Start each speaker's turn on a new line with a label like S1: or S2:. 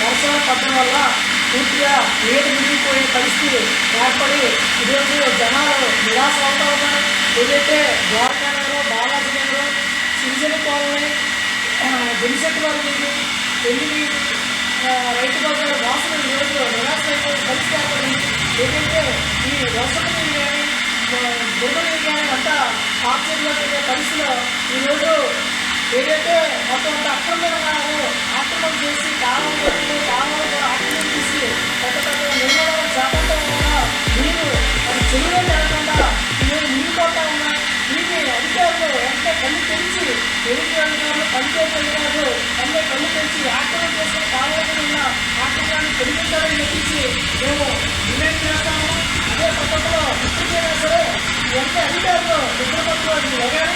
S1: వర్షాలు పడడం వల్ల పూర్తిగా నీరు మిగిలిపోయే పరిస్థితి ఏర్పడి ఈరోజు జనాలు నిరాశ అవుతా ఉన్నారు. ఏదైతే ద్వారకా నగరం బాలాజీ నగరం సిరిజన కాలనీ జనశక్తి వారి నీరు పెళ్ళి రైతు బజార్ వాసన ఈరోజు నిరాశ అయిపోయే పరిస్థితి ఏర్పడింది. ఏదైతే ఈ వర్షపు నీరు కానీ బుర్ర నీరు కానీ అంతా ఆక్సిజన్లో పరిస్థితిలో ఈరోజు ఏదైతే మొత్తం దీన్ని ఎంత కళ్ళు తెరిచి ఎదుటి అధికారులు పంచాయతీ అధికారులు అన్నీ కళ్ళు తెరిచి ఆక్రమణ చేసిన కాలువలు ఉన్న ఆక్రమణాన్ని తొలగించాలని చెప్పించి మేము డిమాండ్ చేస్తాము. అదే పద్ధతిలో ఇప్పటికైనా సరే ఎంత అధికారులు నిద్రపత్రాలు ఎగారు